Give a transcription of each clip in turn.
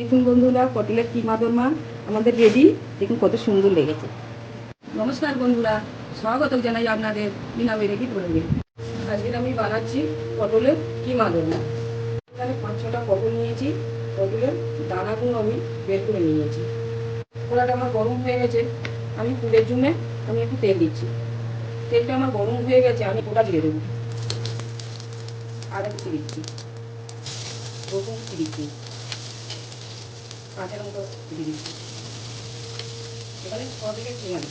দেখুন বন্ধুরা, পটলের কিমা দোরমা আমাদের রেডি। দেখুন কত সুন্দর লেগেছে। নমস্কার বন্ধুরা, স্বাগত জানাই আপনাদের বিনা বেরেকি বলবেন আজকে আমি বানাচ্ছি পটলের কিমা দোরমা এখানে পাঁচ ছটা পটল নিয়েছি। পটলের দানাগুলো আমি বের করে নিয়েছি। কড়াটা আমার গরম হয়ে গেছে। আমি পুরের জন্য আমি একটু তেল দিচ্ছি। তেলটা আমার গরম হয়ে গেছে, আমি ওটা দিয়ে দেবো। আর একটু দিচ্ছি। কুচি দিচ্ছি। কাঁচা লঙ্কা দিয়ে দিচ্ছি। এবারে ছ থেকে পেঁয়াজ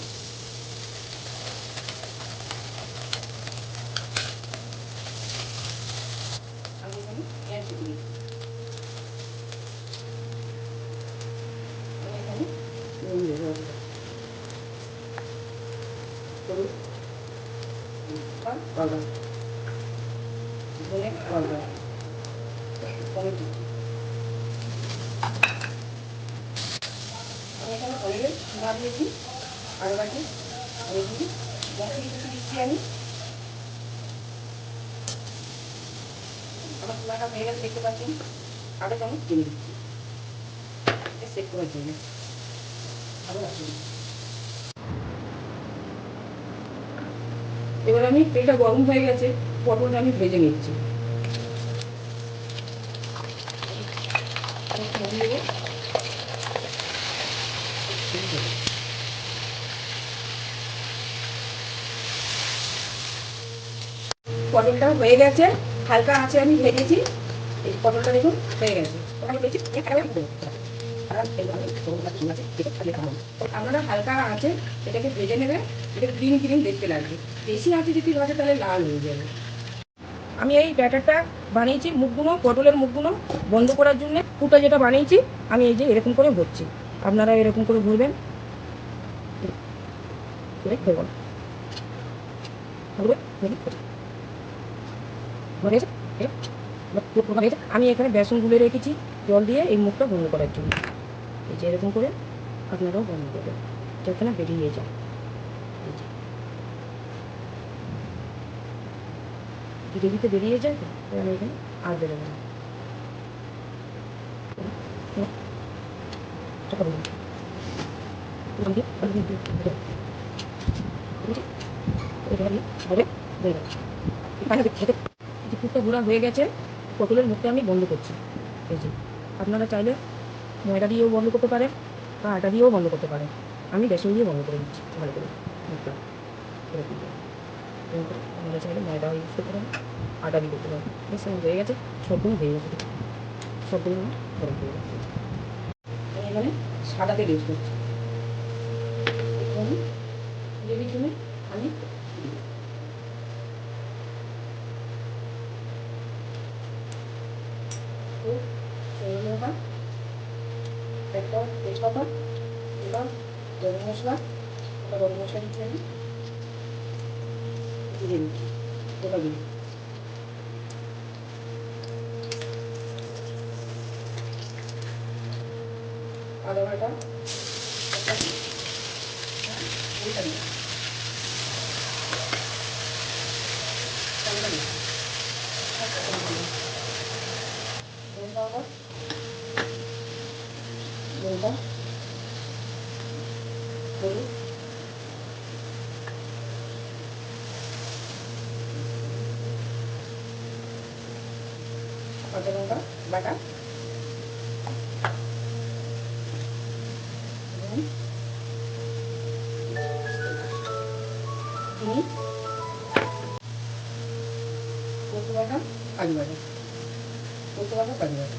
আমি এখানে পেঁয়াজ আমি এখানে আমি এখানে চুনা দিয়েছি আরও বাকি কিছু দিচ্ছি আমি। আমার চুলাটা হয়ে গেছে, দেখতে পাচ্ছেন? আরও চামচ চিনি দিচ্ছি। সেট করার জন্য লাগছে এবার আমি তেলটা গরম হয়ে গেছে, পটলটা আমি ভেজে নিচ্ছি। দেবো পটলটা হয়ে গেছে, হালকা আছে আমি ভেজেছি। এই পটলটা দেখুন, হয়ে গেছে। আপনারা হালকা আছে এটাকে ভেজে নেবে এটা গ্রিন গ্রিন দেখতে লাগবে। বেশি আছে যদি ভাজে, তাহলে লাল হয়ে যাবে। আমি এই ব্যাটারটা বানিয়েছি মুখগুলো, পটলের মুখগুলো বন্ধ করার জন্য। ফুটা যেটা বানিয়েছি, আমি এই যে এরকম করে ভরছি। আপনারা এরকম করে গেছে। আমি এখানে বেসন গুলে রেখেছি, জল দিয়ে এই মুখটা বন্ধ করার জন্য। এই যে এরকম করে আপনারাও বন্ধ করবেন যাতে না বেরিয়ে যায়। গ্রেভিতে বেরিয়ে যায় তো আমি এখানে আর বেরোবো না। খেতে পুরটা গুঁড়া হয়ে গেছে পটলের মুখটা আমি বন্ধ করছি এই যে আপনারা চাইলে ময়দা দিয়েও বন্ধ করতে পারেন বা আটা দিয়েও বন্ধ করতে পারেন আমি বেসন দিয়ে বন্ধ করে দিচ্ছি ভালো করে মুখটা এরকম আপনারা চাইলে ময়দা ইউজ করতে পারেন আটা দিয়ে করতে পারেন বেশ হয়ে গেছে সবগুলো হয়ে গেছে সবগুলো গরম হয়ে গেছে এখানে সাদা তেল ইউজ করছি এবার। গরম মশলা গরম মশলা দিচ্ছি আমি দিয়ে দিচ্ছি ওটা আদা বাটা লঙ্কা হলুদ কাঁচা লঙ্কা বাটা চিনি পোস্ত বাটা? কাজু বাটা। পোস্ত বাটা কাজু বাটা।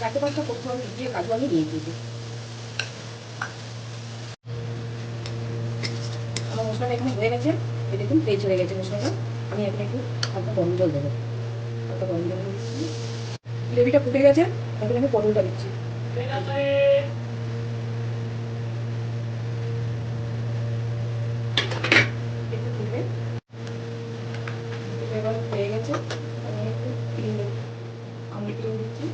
চারটে পাঁচটা আমি দিয়ে কাজু আমি নিয়ে দিয়েছি। আমার মশলাটা এখানে হয়ে গেছে। এই দেখুন তেল গেছে মশলাটা। আমি এখন একটু হালকা গরম জল দেবো। হালকা গরম জল দিচ্ছি। গ্রেভিটা ফুটে গেছে। এখন আমি পটলটা দিচ্ছি। একটু এবার হয়ে গেছে। আমি দিচ্ছি।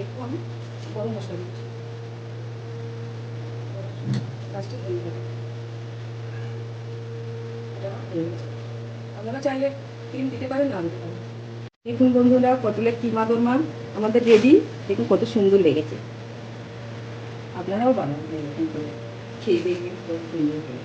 একটু আমি আপনারা চাইলে দিতে পারেন দেখুন বন্ধুরা, পটলের কিমা দোরমা আমাদের রেডি। দেখুন কত সুন্দর লেগেছে। আপনারাও করে। kidding